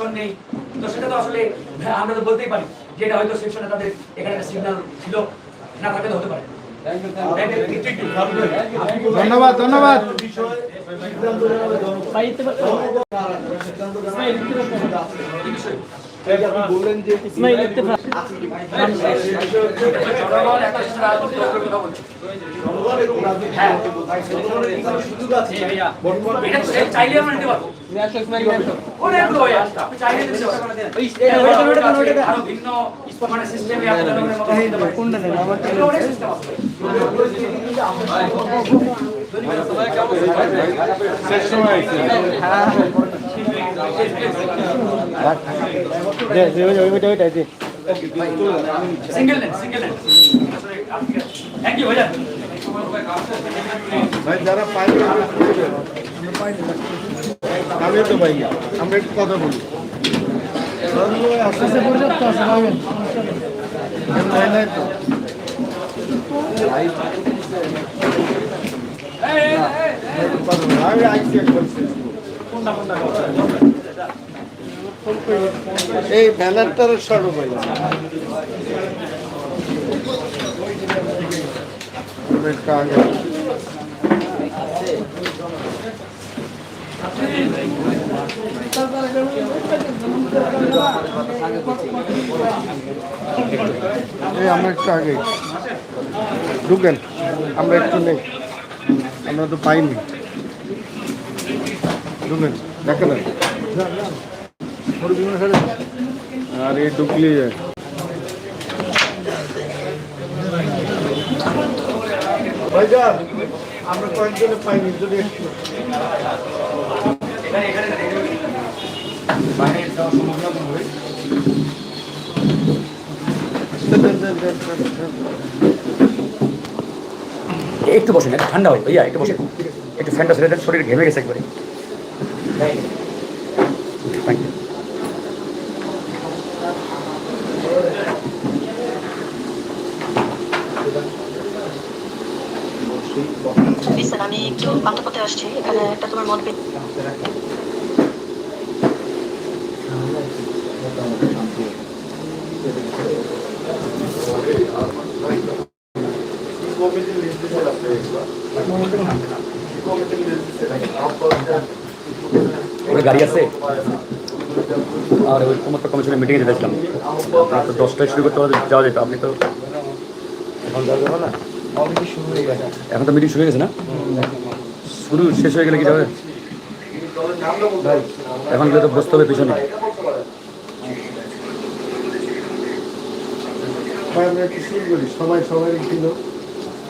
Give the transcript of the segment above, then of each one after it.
Section নেই। তো সেটা তো আসলে হ্যাঁ, আমরা তো বলতেই পারি যে এটা হয়তো সেকশনে তাদের এখানে একটা সিগন্যাল ছিল না থাকলে হতে পারে। ধন্যবাদ ধন্যবাদ। বললেন যে জনগণ একটা সিঙ্গেল সিঙ্গেল থ্যাংক ইউ ভাইয়া ভাই যারা পাইনি আমিও তো ভাই আমরা একটু কথা বলি নাই, নাই তো। আমি আইসি এই ভাই একটু আগে এই আমরা একটু আগে ঢুকেন আমরা একটু নেই আমরা তো পাইনি ঢুকেন দেখেন আর এই ঢুকলেই যায় ভাইজান, আমরা কয়েকজনে পাইনি, যদি একটু। একটু একটু ঠান্ডা হয় ভাইয়া একটু বসেন একটু ফ্যানটা ছেড়ে শরীর ঘেমে গেছে একবারে Thank you. বিস্তার আমি একটু পান্থপথে আসছি এখানে একটা তোমার মন গাড়ি আছে? আর ওই কুমার কমিশনের মিটিংয়ে যেতেছিলাম। আপনার তো দশটায় শুরু করতে যাওয়া যেত আপনি তো এখন যাওয়া যাবে না? এখন তো মিটিং শুরু হয়ে গেছে না? শেষ হয়ে গেলে কি এখন গেলে তো বসতে হবে পিছনে।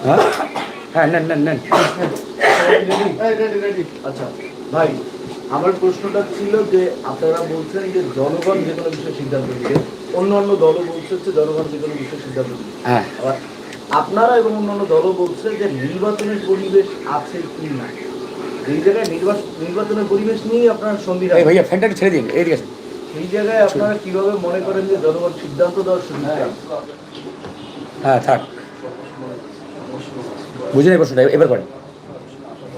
হ্যাঁ? হ্যাঁ নেন নেন নেন। রেডি রেডি আচ্ছা ভাই আমার প্রশ্নটা ছিল যে আপনারা বলছেন যে জনগণ যে কোনো বিষয়ে সিদ্ধান্ত নেবে। অন্য অন্য দলও বলছে হচ্ছে জনগণ যে কোনো বিষয়ে সিদ্ধান্ত নেবে। হ্যাঁ। আবার আপনারা এবং অন্যান্য দলও বলছে যে নির্বাচনের পরিবেশ আছে কি না? এই জায়গায় নির্বাচন নির্বাচনের পরিবেশ নিয়েই আপনারা সংবিধান ভাইয়া ফ্যানটা ছেড়ে দিন এই আছে এই জায়গায় আপনারা কীভাবে মনে করেন যে জনগণ সিদ্ধান্ত দেওয়ার সুযোগ হ্যাঁ। থাক। বুঝে নেই প্রশ্নটা এবার করেন।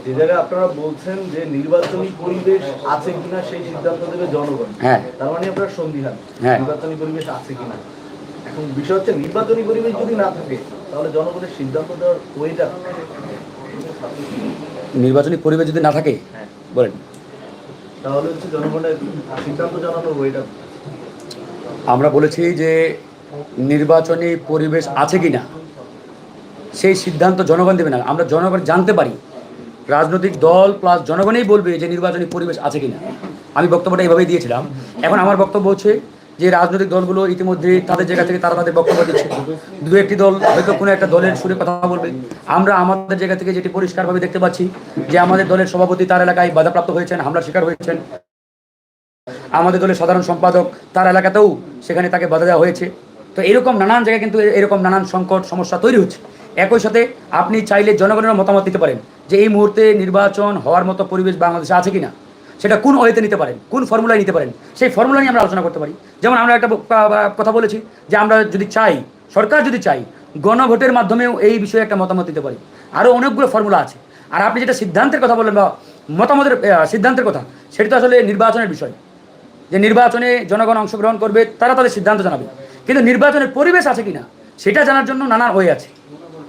যে জায়গায় আপনারা বলছেন যে নির্বাচনী পরিবেশ আছে কিনা সেই সিদ্ধান্ত দেবে জনগণ। হ্যাঁ। তার মানে আপনার সংবিধান হ্যাঁ। নির্বাচনী পরিবেশ আছে কিনা? এখন বিষয় হচ্ছে নির্বাচনী পরিবেশ যদি না থাকে তাহলে জনগণের সিদ্ধান্ত দেওয়ার ওইটা নির্বাচনী পরিবেশ যদি না থাকে হ্যাঁ। বলেন। তাহলে হচ্ছে জনগণের সিদ্ধান্ত জানানোর ওইটা আমরা বলেছি যে নির্বাচনী পরিবেশ আছে কি না সেই সিদ্ধান্ত জনগণ দেবে না। আমরা জনগণ জানতে পারি রাজনৈতিক দল প্লাস জনগণেই বলবে যে নির্বাচনী পরিবেশ আছে কি না আমি বক্তব্যটা এইভাবেই দিয়েছিলাম। এখন আমার বক্তব্য হচ্ছে যে রাজনৈতিক দলগুলো ইতিমধ্যে তাদের জায়গা থেকে তারা তাদের বক্তব্য দিচ্ছে। দু একটি দল হয়তো কোনো একটা দলের সুরে কথা বলবে। আমরা আমাদের জায়গা থেকে যেটি পরিষ্কারভাবে দেখতে পাচ্ছি যে আমাদের দলের সভাপতি তার এলাকায় বাধাপ্রাপ্ত হয়েছেন, হামলার শিকার হয়েছেন। আমাদের দলের সাধারণ সম্পাদক তার এলাকাতেও সেখানে তাকে বাধা দেওয়া হয়েছে। তো এরকম নানান জায়গায় কিন্তু এরকম নানান সংকট, সমস্যা তৈরি হচ্ছে। একই সাথে আপনি চাইলে জনগণের মতামত দিতে পারেন যে এই মুহূর্তে নির্বাচন হওয়ার মতো পরিবেশ বাংলাদেশে আছে কিনা। সেটা কোন ওয়েতে নিতে পারেন কোন ফর্মুলায় নিতে পারেন সেই ফর্মুলা নিয়ে আমরা আলোচনা করতে পারি। যেমন আমরা একটা কথা বলেছি যে আমরা যদি চাই সরকার যদি চাই গণভোটের মাধ্যমেও এই বিষয়ে একটা মতামত দিতে পারি। আরও অনেকগুলো ফর্মুলা আছে। আর আপনি যেটা সিদ্ধান্তের কথা বললেন বা মতামতের সিদ্ধান্তের কথা সেটা তো আসলে নির্বাচনের বিষয়। যে নির্বাচনে জনগণ অংশগ্রহণ করবে তারা তাদের সিদ্ধান্ত জানাবে। কিন্তু নির্বাচনের পরিবেশ আছে কিনা সেটা জানার জন্য নানা হয়ে আছে।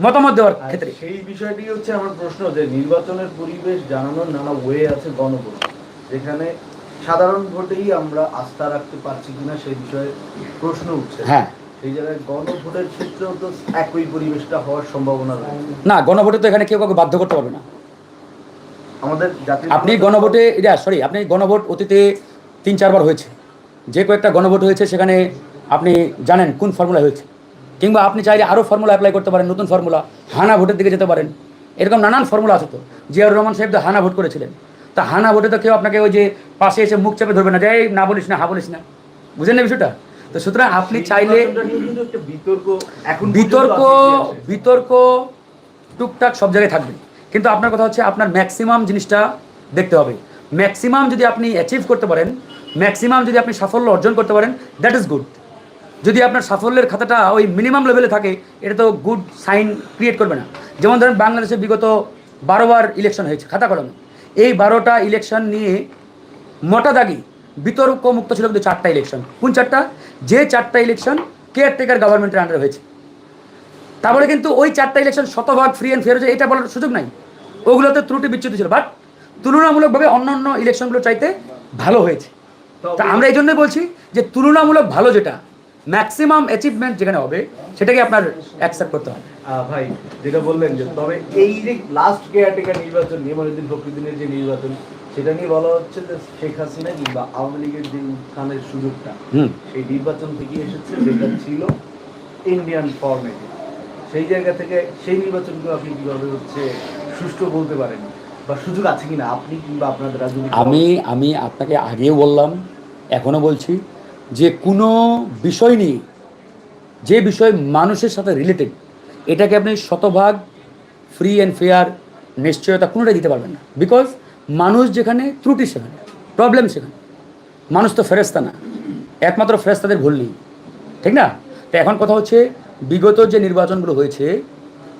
মতামত দেওয়ার ক্ষেত্রে। সেই বিষয়টি হচ্ছে আমার প্রশ্ন যে নির্বাচনের পরিবেশ জানানোর নানা ওয়ে আছে গণভোট যেখানে সাধারণ ভোটেই আমরা আস্থা রাখতে পারছি কিনা সেই বিষয়ে প্রশ্ন উঠছে। হ্যাঁ। সেই জায়গায় গণভোটের ক্ষেত্রেও তো একই পরিবেশটা হওয়ার সম্ভাবনা রয়েছে। না গণভোটে তো এখানে কেউ কাউকে বাধ্য করতে পারবে না। আমাদের আপনি গণভোটে সরি আপনি গণভোট অতীতে তিন চারবার হয়েছে। যে কয়েকটা গণভোট হয়েছে সেখানে আপনি জানেন কোন ফর্মুলা হয়েছে। কিংবা আপনি চাইলে আরও ফর্মুলা অ্যাপ্লাই করতে পারেন নতুন ফর্মুলা হানা ভোটের দিকে যেতে পারেন। এরকম নানান ফর্মুলা আছে তো। জিয়াউর রহমান সাহেব তো হানা ভোট করেছিলেন। তা হানা ভোটে তো কেউ আপনাকে ওই যে পাশে এসে মুখ চেপে ধরবে না যে "এই, না বলিস না হা বলিস না। বুঝেন না বিষয়টা? তো সুতরাং আপনি চাইলে বিতর্ক এখন বিতর্ক বিতর্ক টুকটাক সব জায়গায় থাকবে। কিন্তু আপনার কথা হচ্ছে আপনার ম্যাক্সিমাম জিনিসটা দেখতে হবে। ম্যাক্সিমাম যদি আপনি অ্যাচিভ করতে পারেন ম্যাক্সিমাম যদি আপনি সাফল্য অর্জন করতে পারেন দ্যাট ইজ গুড যদি আপনার সাফল্যের খাতাটা ওই মিনিমাম লেভেলে থাকে এটা তো গুড সাইন ক্রিয়েট করবে না। যেমন ধরেন বাংলাদেশে বিগত বারোবার ইলেকশন হয়েছে খাতা কলমে। এই বারোটা ইলেকশন নিয়ে মোটা দাগি বিতর্ক মুক্ত ছিল কিন্তু চারটা ইলেকশন কোন চারটা? যে চারটা ইলেকশন কেয়ারটেকার গভর্নমেন্টের আন্ডারে হয়েছে। তারপরে কিন্তু ওই চারটা ইলেকশন শতভাগ ফ্রি অ্যান্ড ফেয়ার হয়েছে এটা বলার সুযোগ নাই। ওগুলোতে ত্রুটি বিচ্যুতি ছিল বাট তুলনামূলকভাবে অন্যান্য ইলেকশনগুলো চাইতে ভালো হয়েছে। তা আমরা এই জন্যই বলছি যে তুলনামূলক ভালো যেটা ম্যাক্সিমাম অ্যাচিভমেন্ট যেখানে হবে সেটাকে আপনার অ্যাকসেপ্ট করতে হবে। ভাই যেটা বললেন যে তবে এই যে লাস্ট কেয়ারটেকার নির্বাচন নিয়মানুদ্দিন ফখরুদ্দিনের যে নির্বাচন সেটা নিয়ে বলা হচ্ছে যে শেখ হাসিনা কিংবা আওয়ামী লীগের যে উত্থানের সুযোগটা সেই নির্বাচন থেকে এসেছে যেটা ছিল ইন্ডিয়ান ফর্মেটে সেই জায়গা থেকে সেই নির্বাচনগুলো আপনি কীভাবে হচ্ছে সুষ্ঠু বলতে পারেন? বা সুযোগ আছে কিনা? আপনি কিংবা আপনাদের আমি আমি আপনাকে আগেও বললাম এখনও বলছি যে কোনো বিষয় নিয়ে, যে বিষয় মানুষের সাথে রিলেটেড এটাকে আপনি শতভাগ ফ্রি অ্যান্ড ফেয়ার নিশ্চয়তা কোনোটাই দিতে পারবেন না। বিকজ মানুষ যেখানে, ত্রুটি সেখানে প্রবলেম সেখানে। মানুষ তো ফেরেস্তা না। একমাত্র ফেরেস্তাদের ভুল নেই। ঠিক না? তো এখন কথা হচ্ছে, বিগত যে নির্বাচনগুলো হয়েছে,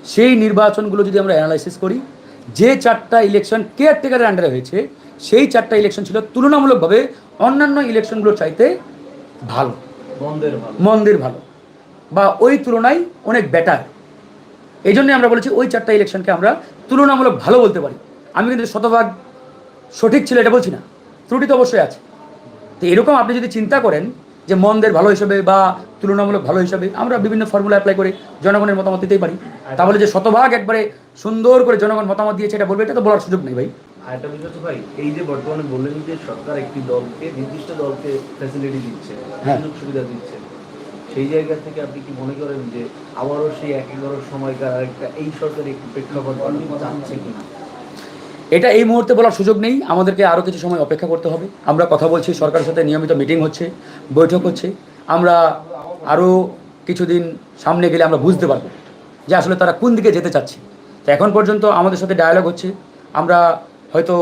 সেই নির্বাচনগুলো যদি আমরা অ্যানালাইসিস করি, যে চারটা ইলেকশন কেয়ারটেকারের আন্ডারে হয়েছে, সেই চারটা ইলেকশন ছিল তুলনামূলকভাবে অন্যান্য ইলেকশনগুলোর চাইতে ভালো। মন্দির ভালো। বা ওই তুলনায় অনেক বেটার এই জন্যই আমরা বলেছি ওই চারটা ইলেকশনকে আমরা তুলনামূলক ভালো বলতে পারি। আমি কিন্তু শতভাগ সঠিক ছিল এটা বলছি না। ত্রুটি তো অবশ্যই আছে। তো এরকম আপনি যদি চিন্তা করেন যে মন্দের ভালো হিসাবে বা তুলনামূলক ভালো হিসাবে আমরা বিভিন্ন ফর্মুলা অ্যাপ্লাই করে জনগণের মতামত দিতেই পারি। তাহলে যে শতভাগ একবারে সুন্দর করে জনগণ মতামত দিয়েছে এটা বলবে এটা তো বলার সুযোগ নেই ভাই। আর একটা বিষয় তো ভাই এই যে বর্তমানে বললেন যে সরকার একটি দলকে নির্দিষ্ট দলকে ফ্যাসিলিটি দিচ্ছে হ্যাঁ। সুযোগ সুবিধা দিচ্ছে সেই জায়গা থেকে আপনি কি মনে করেন যে আবারও সেই এক এগারো সময়কার আরেকটা এই সরকার একটু প্রেক্ষাপট চাচ্ছে কিনা? এটা এই মুহূর্তে বলার সুযোগ নেই আমাদেরকে আরও কিছু সময় অপেক্ষা করতে হবে। আমরা কথা বলছি সরকারের সাথে নিয়মিত মিটিং হচ্ছে বৈঠক হচ্ছে আমরা আরও কিছুদিন সামনে গেলে আমরা বুঝতে পারব যে আসলে তারা কোন দিকে যেতে চাচ্ছে। তো এখন পর্যন্ত আমাদের সাথে ডায়ালগ হচ্ছে আমরা হয়তো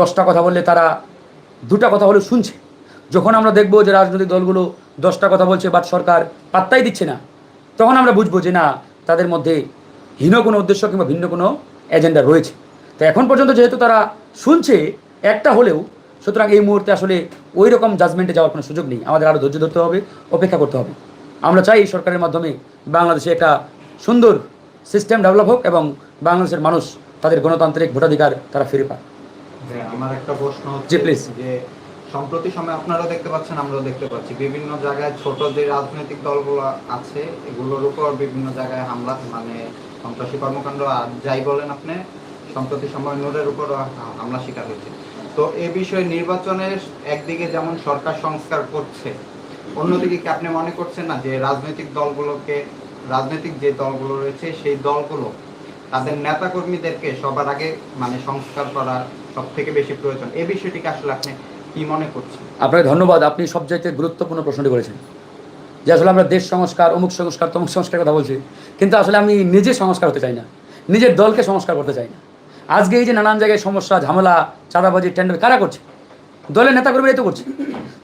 দশটা কথা বললে তারা দুটা কথা হলে শুনছে। যখন আমরা দেখব যে রাজনৈতিক দলগুলো দশটা কথা বলছে বাট সরকার পাত্তাই দিচ্ছে না, তখন আমরা বুঝব যে না, তাদের মধ্যে হীন কোনো উদ্দেশ্য কিংবা ভিন্ন কোনো এজেন্ডা রয়েছে। তো এখন পর্যন্ত যেহেতু তারা শুনছে, একটা হলেও সুতরাং এই মুহূর্তে আসলে ওই রকম জাজমেন্টে যাওয়ার কোনো সুযোগ নেই। আমাদের আরও ধৈর্য ধরতে হবে, অপেক্ষা করতে হবে। আমরা চাই এই সরকারের মাধ্যমে বাংলাদেশে একটা সুন্দর সিস্টেম ডেভেলপ হোক এবং বাংলাদেশের মানুষ তাদের গণতান্ত্রিক ভোটাধিকার তারা ফিরে পায় আমার একটা প্রশ্ন হচ্ছে যে সম্প্রতি সময় আপনারা দেখতে পাচ্ছেন আমরাও দেখতে পাচ্ছি। বিভিন্ন জায়গায় ছোট যে রাজনৈতিক দলগুলো আছে এগুলোর উপর বিভিন্ন জায়গায় হামলা মানে সন্ত্রাসী কর্মকাণ্ড আর যাই বলেন আপনি সম্প্রতি সময় নূরের উপর হামলা শিকার হয়েছে। তো এ বিষয়ে নির্বাচনের একদিকে যেমন সরকার সংস্কার করছে অন্যদিকে কি আপনি মনে করছেন না যে রাজনৈতিক দলগুলোকে রাজনৈতিক যে দলগুলো রয়েছে সেই দলগুলো তাদের নেতাকর্মীদেরকে সবার আগে মানে সংস্কার করা সব থেকে বেশি প্রয়োজন? এই বিষয়টিকে আসলে আপনি কি মনে করছেন? আপনাকে ধন্যবাদ, আপনি সবচাইতে গুরুত্বপূর্ণ প্রশ্নটি করেছেন। যে আসলে আমরা দেশ সংস্কার, অমুক সংস্কার, তমুক সংস্কার কথা বলছি, কিন্তু আসলে আমি নিজে সংস্কার হতে চাই না। নিজের দলকে সংস্কার করতে চাই না। আজকে এই যে নানান জায়গায় সমস্যা, ঝামেলা চাঁদাবাজি টেন্ডার কারা করছে? দলের নেতাকর্মীরাই তো করছে।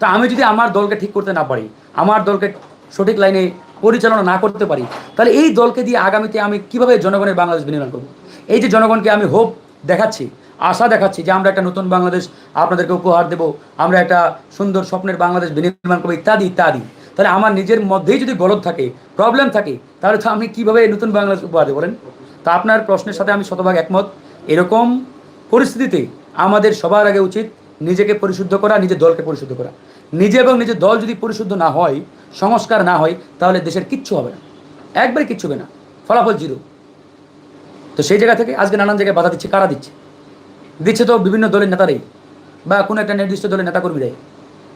তা আমি যদি আমার দলকে ঠিক করতে না পারি, আমার দলকে সঠিক লাইনে পরিচালনা না করতে পারি, তাহলে এই দলকে দিয়ে আগামীতে আমি কীভাবে জনগণের বাংলাদেশ বিনির্মাণ করব? এই যে জনগণকে আমি হোপ দেখাচ্ছি আশা দেখাচ্ছি যে আমরা একটা নতুন বাংলাদেশ আপনাদেরকে উপহার দেব। আমরা একটা সুন্দর স্বপ্নের বাংলাদেশ বিনির্মাণ করব, ইত্যাদি ইত্যাদি। তাহলে আমার নিজের মধ্যেই যদি গলদ থাকে প্রবলেম থাকে, তাহলে তো আমি কীভাবে নতুন বাংলাদেশ উপহার দেবো বলেন? তা আপনার প্রশ্নের সাথে আমি শতভাগ একমত। এরকম পরিস্থিতিতে আমাদের সবার আগে উচিত নিজেকে পরিশুদ্ধ করা, নিজের দলকে পরিশুদ্ধ করা। নিজে এবং নিজের দল যদি পরিশুদ্ধ না হয়, সংস্কার না হয়, তাহলে দেশের কিচ্ছু হবে না। একবারে কিচ্ছু হবে না। ফলাফল জিরো। তো সেই জায়গা থেকে আজকে নানান জায়গায় বাধা দিচ্ছে, কারা দিচ্ছে? দিচ্ছে তো বিভিন্ন দলের নেতারাই বা কোনো একটা নির্দিষ্ট দলের নেতাকর্মীরাই।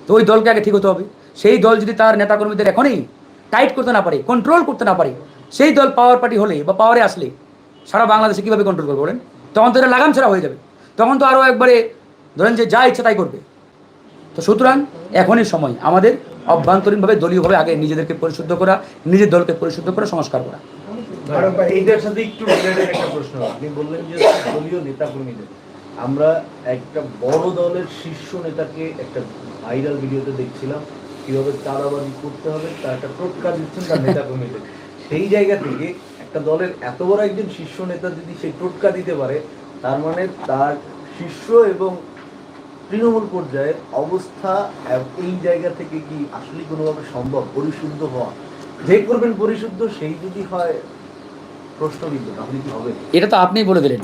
তো ওই দলকে আগে ঠিক হতে হবে। সেই দল যদি তার নেতাকর্মীদের এখনই টাইট করতে না পারে কন্ট্রোল করতে না পারে, সেই দল পাওয়ার পার্টি হলে বা পাওয়ারে আসলে সারা বাংলাদেশে কীভাবে কন্ট্রোল করবে বলেন? তখন তো এটা লাগাম ছাড়া হয়ে যাবে। তখন তো আরও একবারে ধরেন যে যা ইচ্ছা তাই করবে। তো সুতরাং এখনই সময় আমাদের অভ্যন্তরীণভাবে দলীয়ভাবে আগে নিজেদেরকে পরিশুদ্ধ করা, নিজের দলকে পরিশুদ্ধ করে সংস্কার করা। এইটার সাথে একটু একটা প্রশ্ন। আপনি বললেন যে দলীয় নেতা কর্মীদের আমরা একটা বড় দলের শীর্ষ নেতাকে একটা ভাইরাল ভিডিওতে দেখছিলাম, কীভাবে চাঁদাবাজি করতে হবে, তার একটা টোটকা দিচ্ছেন তার নেতা কর্মীদের সেই জায়গা থেকে একটা দলের এত বড় একজন শীর্ষ নেতা যদি সেই টোটকা দিতে পারে, তার মানে তার শীর্ষ এবং তৃণমূল পর্যায়ের অবস্থা এই জায়গা থেকে কি আসলে কোনোভাবে সম্ভব? পরিশুদ্ধ হওয়া। যে করবেন পরিশুদ্ধ, সেই যদি হয় প্রশ্নবিদ্ধ, তাহলে কি হবে? এটা তো আপনিই বলে দিলেন।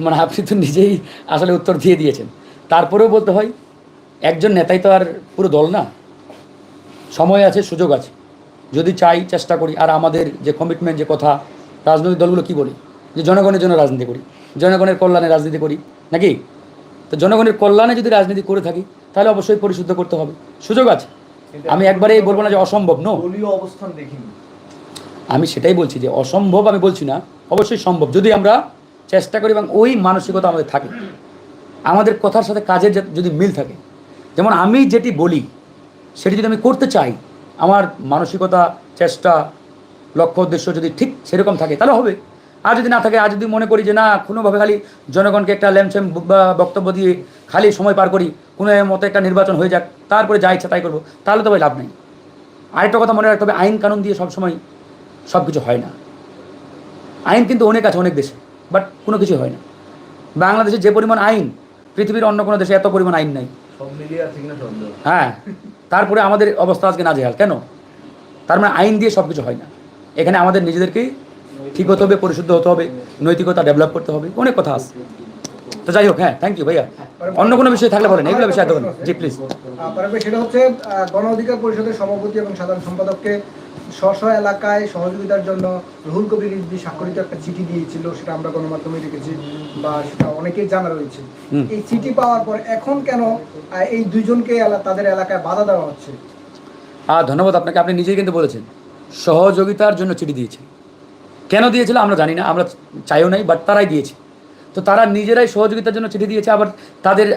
মানে আপনি তো নিজেই আসলে উত্তর দিয়ে দিয়েছেন। তারপরেও বলতে হয় একজন নেতাই তো আর পুরো দল না। সময় আছে সুযোগ আছে। যদি চাই চেষ্টা করি। আর আমাদের যে কমিটমেন্ট যে কথা রাজনৈতিক দলগুলো কি বলি? যে জনগণের জন্য রাজনীতি করি। জনগণের কল্যাণে রাজনীতি করি। নাকি? তো জনগণের কল্যাণে যদি রাজনীতি করে থাকি তাহলে অবশ্যই পরিশুদ্ধ করতে হবে। সুযোগ আছে। আমি একবারেই বলব না যে অসম্ভব নো অবস্থান দেখিনি। আমি সেটাই বলছি যে অসম্ভব আমি বলছি না। অবশ্যই সম্ভব। যদি আমরা চেষ্টা করি এবং ওই মানসিকতা আমাদের থাকে। আমাদের কথার সাথে কাজের যদি মিল থাকে। যেমন আমি যেটি বলি, সেটি যদি আমি করতে চাই, আমার মানসিকতা, চেষ্টা, লক্ষ্য, উদ্দেশ্য যদি ঠিক সেরকম থাকে, তাহলে হবে। আর যদি না থাকে, আর যদি মনে করি যে না, কোনোভাবে খালি জনগণকে একটা ল্যামস্যাম বক্তব্য দিয়ে খালি সময় পার করি, কোনো মতো একটা নির্বাচন হয়ে যাক, তারপরে যা ইচ্ছা তাই করব, তাহলে তো ভাই লাভ নেই। আরেকটা কথা মনে রাখতে হবে, আইন কানুন দিয়ে সবসময় সব কিছু হয় না। আইন কিন্তু অনেক আছে, অনেক দেশে। বাট কোনো কিছু হয় না। বাংলাদেশে যে পরিমাণ আইন পৃথিবীর অন্য কোনো দেশে এত পরিমাণ আইন নাই। হ্যাঁ তারপরে আমাদের অবস্থা আজকে না নাজেহাল। কেন? তার মানে আইন দিয়ে সব কিছু হয় না। এখানে আমাদের নিজেদেরকেই ঠিক হতে হবে পরিশুদ্ধ হতে হবে নৈতিকতা ডেভেলপ করতে হবে অনেক কথা আছে। তো যাই হোক হ্যাঁ থ্যাংক ইউ ভাইয়া। অন্য কোনো বিষয় থাকলে বলেন এগুলো বিষয় বলেন জি প্লিজ সেটা হচ্ছে গণ অধিকার পরিষদের সভাপতি এবং সাধারণ সম্পাদককে স্ব এলাকায় সহযোগিতার জন্য রুহুল কবির রিজভী স্বাক্ষরিত একটা চিঠি দিয়েছিল সেটা আমরা গণমাধ্যমে দেখেছি বা সেটা অনেকেই জানা রয়েছে। এই চিঠি পাওয়ার পর এখন কেন এই দুইজনকে তাদের এলাকায় বাধা দেওয়া হচ্ছে? আর ধন্যবাদ আপনাকে আপনি নিজেই কিন্তু বলেছেন। সহযোগিতার জন্য চিঠি দিয়েছে। কেন দিয়েছিল আমরা জানি না আমরা চাইও নাই বাট তারাই দিয়েছে। তো তারা নিজেরাই সহযোগিতার জন্য চিঠি দিয়েছে আবার তাদের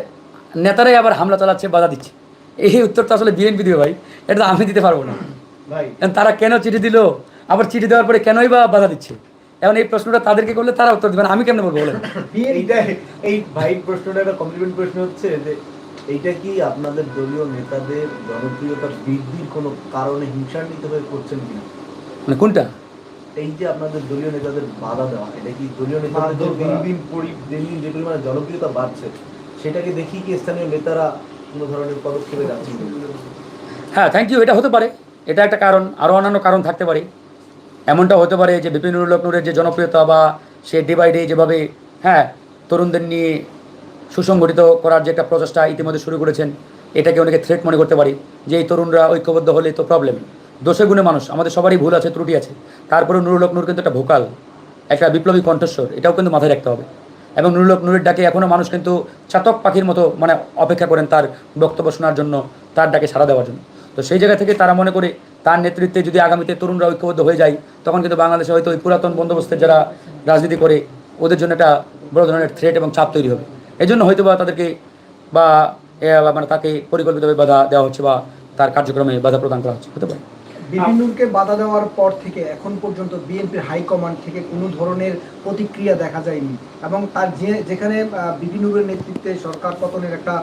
নেতারাই আবার হামলা চালাচ্ছে বাধা দিচ্ছে। এই উত্তর তো আসলে বিএনপি দিবে ভাই এটা তো আমি দিতে পারব না। ভাই। তারা কেন চিঠি দিল? আবার চিঠি দেওয়ার পরে কেনই বা বাধা দিচ্ছে? এখন এই প্রশ্নটা তাদেরকে করলে তারা উত্তর দেবেন আমি কেমন বলব বলেন? এই ভাই প্রশ্নটা একটা কমপ্লিমেন্ট প্রশ্ন হচ্ছে যে এইটা কি আপনাদের দলীয় নেতাদের জনপ্রিয়তা বৃদ্ধির কোনো কারণে হিংসান্বিত হয়ে করছেন কিনা? মানে কোনটা? এই যে আপনাদের দলীয় নেতাদের বাধা দেওয়া এটা কি দলীয় নেতাদের দিন দিন পরি- দিন দিন যে পরিমাণে জনপ্রিয়তা বাড়ছে সেটাকে দেখি কি স্থানীয় নেতারা কোনো ধরনের পদক্ষেপে যাচ্ছেন? হ্যাঁ থ্যাংক ইউ এটা হতে পারে। এটা একটা কারণ আরও অন্যান্য কারণ থাকতে পারে। এমনটা হতে পারে যে বিপিন লোকনুরের যে জনপ্রিয়তা বা সে ডে বাই ডে যেভাবে হ্যাঁ তরুণদের নিয়ে সুসংগঠিত করার যে একটা প্রচেষ্টা ইতিমধ্যে শুরু করেছেন এটাকে অনেকে থ্রেট মনে করতে পারি যে এই তরুণরা ঐক্যবদ্ধ হলে তো প্রবলেম দোষে গুণে মানুষ, আমাদের সবারই ভুল আছে, ত্রুটি আছে। তারপরে নুরুল হক নূর কিন্তু একটা ভোকাল, একটা বিপ্লবী কণ্ঠস্বর, এটাও কিন্তু মাথায় রাখতে হবে। এবং নুরুলক নূরের ডাকে এখনও মানুষ কিন্তু চাতক পাখির মতো মানে অপেক্ষা করেন তার বক্তব্য শোনার জন্য, তার ডাকে সাড়া দেওয়ার জন্য। তো সেই জায়গা থেকে তারা মনে করে তার নেতৃত্বে যদি আগামীতে তরুণরা ঐক্যবদ্ধ হয়ে যায়, তখন কিন্তু বাংলাদেশে হয়তো ওই পুরাতন বন্দোবস্তের যারা রাজনীতি করে, ওদের জন্য একটা বড় ধরনের থ্রেট এবং চাপ তৈরি হবে। এই জন্য হয়তো বা তাদেরকে বা মানে তাকে পরিকল্পিতভাবে বাধা দেওয়া হচ্ছে বা তার কার্যক্রমে বাধা প্রদান করা হচ্ছে, হতে পারে। বিপিনুরকে বাধা দেওয়ার পর থেকে এখন পর্যন্ত বিএনপির হাইকমান্ড থেকে কোনো ধরনের প্রতিক্রিয়া দেখা যায়নি। এবং তার যে, যেখানে বিপিনুরের নেতৃত্বে সরকার পতনের একটা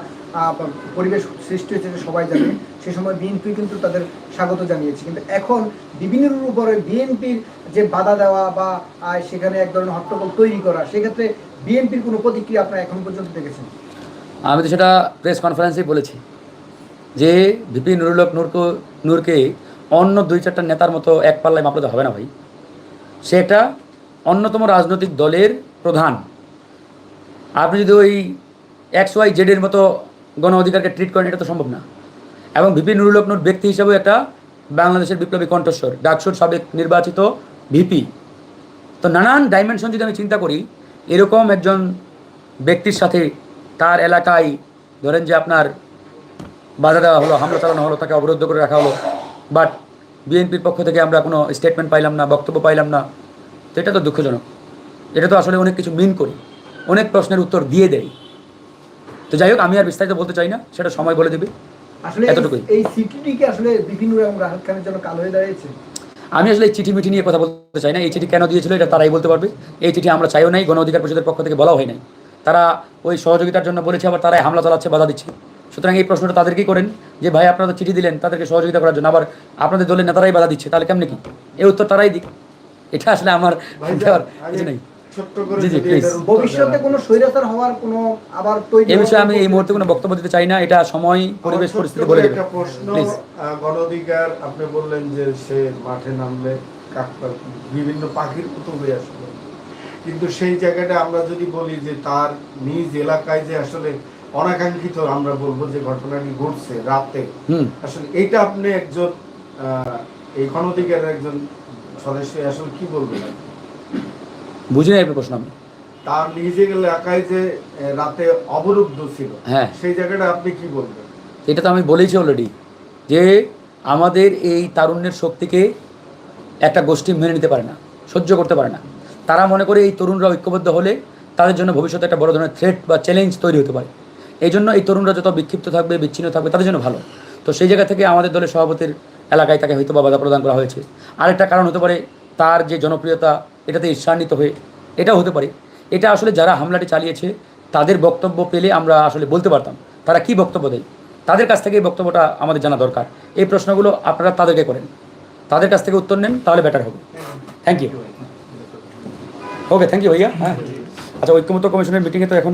পরিবেশ সৃষ্টি হয়েছে সবাই জানে, সে সময় বিএনপি কিন্তু তাদের স্বাগত জানিয়েছে। কিন্তু এখন বিপিনুরের উপরে বিএনপির যে বাধা দেওয়া বা সেখানে এক ধরনের হট্টগোল তৈরি করা, সেক্ষেত্রে বিএনপির কোনো প্রতিক্রিয়া আপনারা এখন পর্যন্ত দেখেছেন? আমি তো সেটা প্রেস কনফারেন্সেই বলেছি যে ভিপি নুরুলক নূরকে অন্য দুই চারটা নেতার মতো এক পাল্লায় মাপলে তো হবে না ভাই। সে একটা অন্যতম রাজনৈতিক দলের প্রধান। আপনি যদি ওই এক্স ওয়াই জেডের মতো গণ অধিকারকে ট্রিট করেন, এটা তো সম্ভব না। এবং ভিপি নুরুলক নূর ব্যক্তি হিসেবে একটা বাংলাদেশের বিপ্লবী কণ্ঠস্বর, ডাকসুর সাবেক নির্বাচিত ভিপি। তো নানান ডাইমেনশন যদি আমি চিন্তা করি, এরকম একজন ব্যক্তির সাথে তার এলাকায় ধরেন যে আপনার বাধা দেওয়া হলো, হামলা চালানো হলো, তাকে অবরুদ্ধ করে রাখা হলো বাট বিএনপির পক্ষ থেকে আমরা কোনো স্টেটমেন্ট পাইলাম না বক্তব্য পাইলাম না। তো এটা তো দুঃখজনক। এটা তো আসলে অনেক কিছু মিন করি। অনেক প্রশ্নের উত্তর দিয়ে দেয় তো যাই হোক আমি আর বিস্তারিত বলতে চাই না সেটা সময় বলে দেবে। আসলে এই- এতটুকুই। এই আসলে বিভিন্ন রাহাত খানের জন্য কালো হয়ে দাঁড়িয়েছে? আমি আসলে এই চিঠি মিঠি নিয়ে কথা বলতে চাই না। এই চিঠি কেন দিয়েছিল এটা তারাই বলতে পারবে। এই চিঠি আমরা চাইও নাই গণ অধিকার পরিষদের পক্ষ থেকে বলা হয় নাই। তারা ওই সহযোগিতার জন্য বলেছে আবার তারাই হামলা চালাচ্ছে বাধা দিচ্ছে। সুতরাং এই প্রশ্নটা তাদেরকেই করেন? যে ভাই আপনারা তো চিঠি দিলেন তাদেরকে সহযোগিতা করার জন্য। আবার আপনাদের দলের নেতারাই বাধা দিচ্ছে তাহলে কেমনি কি? এই উত্তর তারাই দিক। এটা আসলে আমার কিছু নেই। ছোট্ট করে জি, জি, যদি please. এটার উত্তর ভবিষ্যতে কোনো স্বৈরাচার হওয়ার কোনো আবার এই বিষয়ে আমি এই মুহূর্তে কোনো বক্তব্য দিতে চাই না এটা সময় পরিবেশ পরিস্থিতি বলে দেবে। প্রশ্ন প্লিজ আহ, গণ অধিকার আপনি বললেন যে সে মাঠে নামলে বিভিন্ন পাখির কুতুব হয়ে আসলো কিন্তু সেই জায়গাটা আমরা যদি বলি যে তার নিজ এলাকায় যে আসলে অনাকাঙ্ক্ষিত আমরা বলব যে ঘটনাটি ঘটছে রাতে। আসলে এইটা আপনি একজন এই গণ অধিকারের একজন সদস্য আসলে কি বলবেন? বুঝি না এই প্রশ্ন আমি তার নিজে এলাকায় যে রাতে অবরুদ্ধ ছিল হ্যাঁ। সেই জায়গাটা আপনি কি বলবেন? এটা তো আমি বলেছি অলরেডি যে আমাদের এই তারুণ্যের শক্তিকে একটা গোষ্ঠী মেনে নিতে পারে না সহ্য করতে পারে না। তারা মনে করে এই তরুণরা ঐক্যবদ্ধ হলে তাদের জন্য ভবিষ্যতে একটা বড় ধরনের থ্রেট বা চ্যালেঞ্জ তৈরি হতে পারে। এই জন্য এই তরুণরা যত বিক্ষিপ্ত থাকবে, বিচ্ছিন্ন থাকবে, তাদের জন্য ভালো। তো সেই জায়গা থেকে আমাদের দলের সভাপতির এলাকায় তাকে হয়তো বা বাধা প্রদান করা হয়েছে। আরেকটা কারণ হতে পারে, তার যে জনপ্রিয়তা, এটাতে ঈর্ষান্বিত হয়ে এটাও হতে পারে। এটা আসলে যারা হামলাটি চালিয়েছে, তাদের বক্তব্য পেলে আমরা আসলে বলতে পারতাম। তারা কি বক্তব্য দেয়? তাদের কাছ থেকে এই বক্তব্যটা আমাদের জানা দরকার। এই প্রশ্নগুলো আপনারা তাদেরকে করেন। তাদের কাছ থেকে উত্তর নেন, তাহলে বেটার হবে। Thank you okay thank you ভাইয়া। হ্যাঁ। আচ্ছা ঐক্যমত্য কমিশনের মিটিংয়ে তো এখন